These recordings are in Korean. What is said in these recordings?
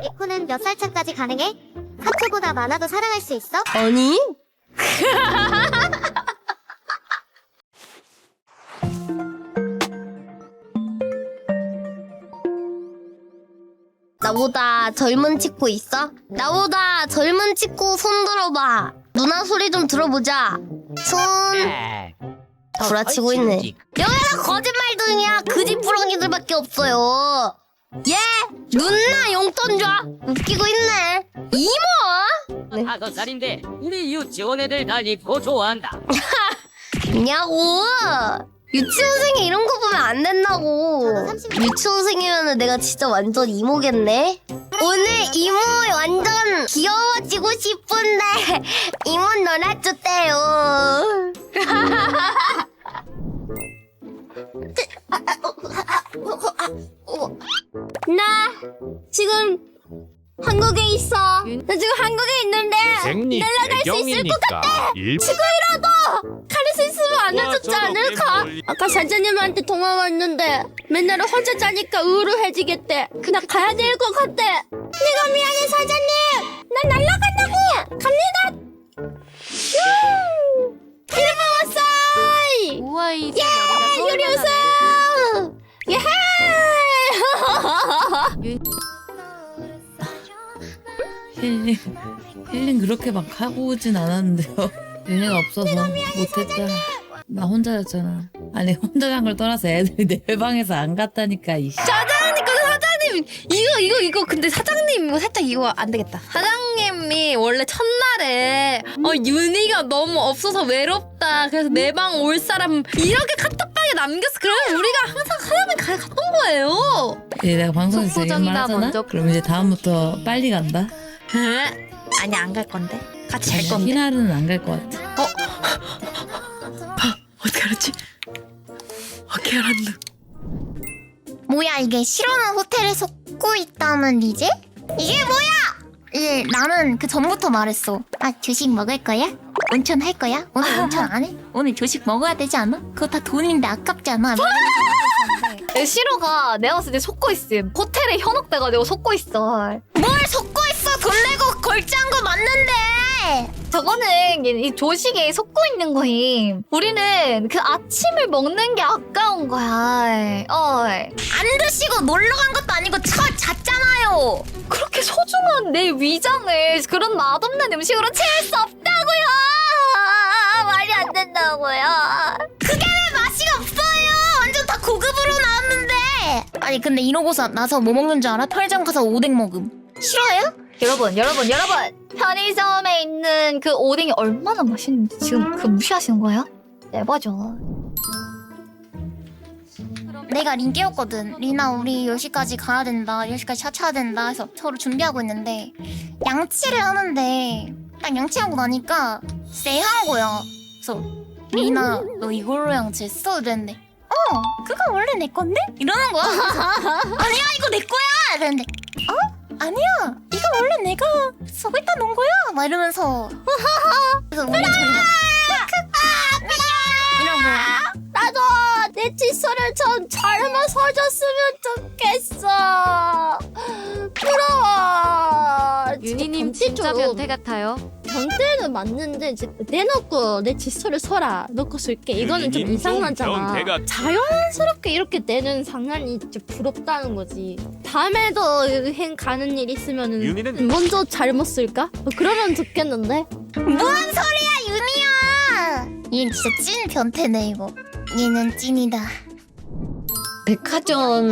리코는 몇 살 차까지 가능해? 사초보다 많아도 사랑할 수 있어? 아니? 나보다 젊은 친구 있어? 나보다 젊은 친구 손 들어봐. 누나 소리 좀 들어보자. 손. 구라치고 있네. 여기가 거짓말둥이야. 그지푸렁이들밖에 없어요. 예? 누나 용돈 줘. 웃기고 있네. 이모? 다섯 살인데 우리 유치원 애들 다 리코 좋아한다. 뭐냐고 유치원생이 이런 거 보면 안 된다고 저도 30 유치원생이면 내가 진짜 완전 이모겠네 오늘 이모 완전 귀여워지고 싶은데 이모 놀아줬대요 나 지금 한국에 있어 나 지금 한국에 있는데 생리 날아갈 수 있을 것 같아. 일 가릴 수 있으면 안 와, 해줬지 저렇게 않을까? 아까 사장님한테 통화 왔는데 맨날 혼자 자니까 우울해지겠대. 그냥 가야 될 것 같대. 내가 미안 힐링 힐링 그렇게 막 하고 오진 않았는데요. 얘네가 없어서 못했다. 나 혼자였잖아. 아니 혼자 잔걸 떠나서 애들이 내 방에서 안 갔다니까 이씨. 그러니까 사장님 이거 이거 이거 근데 사장님 이거 살짝 이거 안 되겠다. 사장님이 원래 첫날에 어 윤희가 너무 없어서 외롭다. 그래서 내 방 올 사람 이렇게 카톡방에 남겼어. 그러면 우리가 항상 사람이 가 갔던 거예요. 얘 내가 방송에서 이런 말 속보정이다, 하잖아. 먼저. 그럼 이제 다음부터 빨리 간다. 에? 아니 안 갈 건데. 같이 잘 건데. 희날은 안갈 것 같아. 어떻게 알았지? 어떻게 알았노? 뭐야 이게 실오는 호텔에 속고 있다는 리제? 이게 뭐야? 이게 나는 그 전부터 말했어. 아 조식 먹을 거야? 온천 할 거야? 오늘 온천 안 해? 오늘 조식 먹어야 되지 않아? 그거 다 돈인데 아깝잖아. 막 이러면서 말했었는데. 시로가 내가 봤을 때 속고 있음. 호텔에 현혹돼가지고 속고 있어. 뭘 속고 있어? 돈 내고 걸지한 거 맞는데. 저거는 이 조식에 속고 있는 거임. 우리는 그 아침을 먹는 게 아까운 거야. 어. 안 드시고 놀러 간 것도 아니고 쳐 잤잖아요. 그렇게 소중한 내 위장을 그런 맛없는 음식으로 채울 수안 된다고요. 맛이 없어요. 완전 다 고급으로 나왔는데. 아니 근데 이러고서 나서 뭐 먹는 줄 알아? 편의점 가서 오뎅 먹음. 싫어요? 여러분, 여러분, 여러분. 편의점에 있는 그 오뎅이 얼마나 맛있는지 지금 그 무시하시는 거예요? 대박죠. 내가 린 깨웠거든. 리나 우리 10시까지 가야 된다. 10시까지 차 차야 된다. 해서 서로 준비하고 있는데 양치를 하는데 딱 양치하고 나니까 쎄한 거야. 그래서 리나 너 이걸로 양치했어? 이랬는데 어 그거 원래 내 건데? 이러는 거야. 그래서, 아니야 이거 내 거야. 이랬는데 어? 아니야 이거 원래 내가 속에다 놓은 거야. 막 이러면서 그래서 저희가. 나도 내 칫솔을 좀 잘만 서줬으면 좋겠어. 부러워. 윤희님 진짜 변태 같아요. 변태는 맞는데 이제 내놓고 내 칫솔을 서라. 놓고 쓸게. 이거는 좀 윤희님 좀 이상하잖아. 변태가- 자연스럽게 이렇게 내는 상황이 진짜 부럽다는 거지. 다음에도 행 가는 일 있으면은 윤희는- 먼저 잘못 쓸까? 어, 그러면 좋겠는데? 뭔 소리야 윤희야! 얘 진짜 찐 변태네 이거. 얘는 찐이다 백화점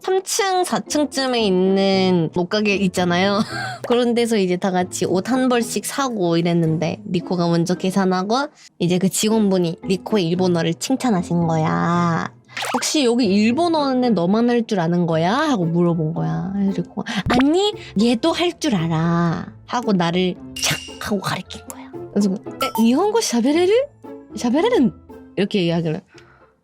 3층, 4층쯤에 있는 옷가게 있잖아요. 그런 데서 이제 다 같이 옷 한 벌씩 사고 이랬는데 리코가 먼저 계산하고 이제 그 직원분이 리코의 일본어를 칭찬하신 거야. 혹시 여기 일본어는 너만 할 줄 아는 거야? 하고 물어본 거야. 그리고 아니 얘도 할 줄 알아. 하고 나를 착 하고 가리킨 거야. 그래서 에, 일본어 샤베레르? 샤베레르? 이렇게 얘기하길래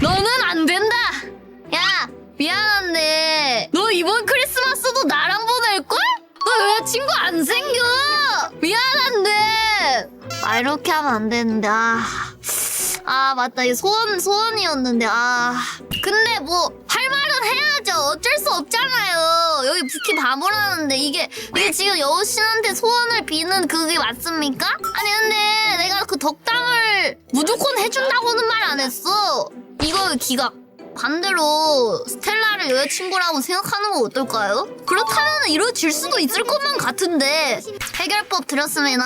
너는 안 된다. 야 미안한데 너 이번 크리스마스도 나랑 보낼 걸? 너 여자친구 안 생겨. 미안한데. 아 이렇게 하면 안 되는데 아. 아 맞다 이 소원 소원이었는데 아 근데 뭐 할 말은 해야죠 어쩔 수 없잖아요 여기 부키 바보라는데 이게 이게 지금 여우 씨한테 소원을 비는 그게 맞습니까? 아니 근데 내가 그 덕담을 무조건 해준다고는 말 안 했어 이거 기각 반대로 스텔라를 여자친구라고 생각하는 거 어떨까요? 그렇다면 이루어질 수도 있을 것만 같은데 해결법 드렸습니다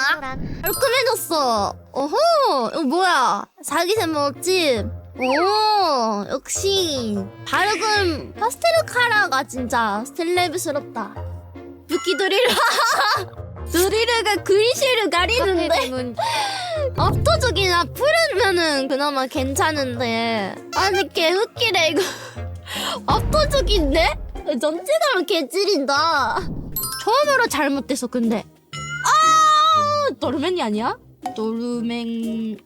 얼큰해졌어. 어허, 이거 뭐야? 사기새 먹지? 오, 역시 발음 파스텔 카라가 진짜 셀레브스럽다. 부키 드리르, 드리르가 그리시를 가리는데 압도적이나 푸르면은 그나마 괜찮은데 아니 개웃기네 이거 압도적인데? 전체적으로 개찌린다. 처음으로 잘못됐어 근데. 아, 도르맨이 아니야? 도르맨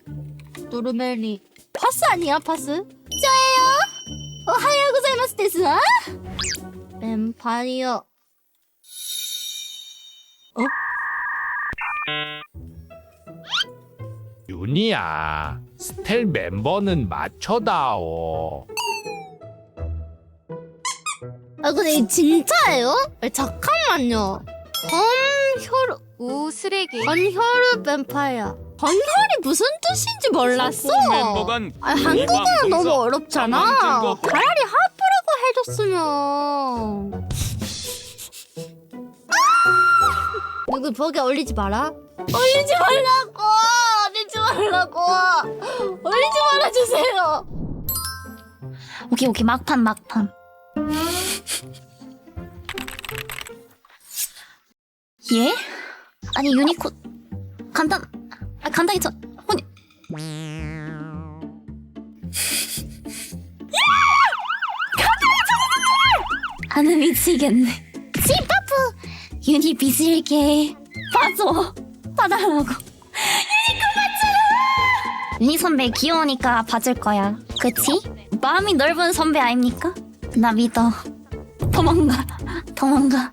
도르맨이 파스 아니야 파스? 저예요. 오하요 고자이마스 데스. 뱀파이어. 윤희야, 스텔 멤버는 맞춰다오. 아 근데 진짜예요? 아, 잠깐만요. 건혈 우 쓰레기. 건혈 뱀파이어. 건혈이 무슨 뜻인지 몰랐어. 아 한국어는 너무 어렵잖아. 차라리 하프라고 해줬으면. 누구 벽에 올리지 마라. 올리지 말라고. 말라고. 올리지 말아주세요. 오케이 오케이. 막판 막판. 예? 아니 유니콘. 간단 아 간단히 저 아니. 아는 미치겠네. 씨빠프 유니 빚을게. 봐줘. 유니콘 맞잖아 유니 선배 귀여우니까 봐줄 거야 그치? 마음이 넓은 선배 아닙니까? 나 믿어 도망가 도망가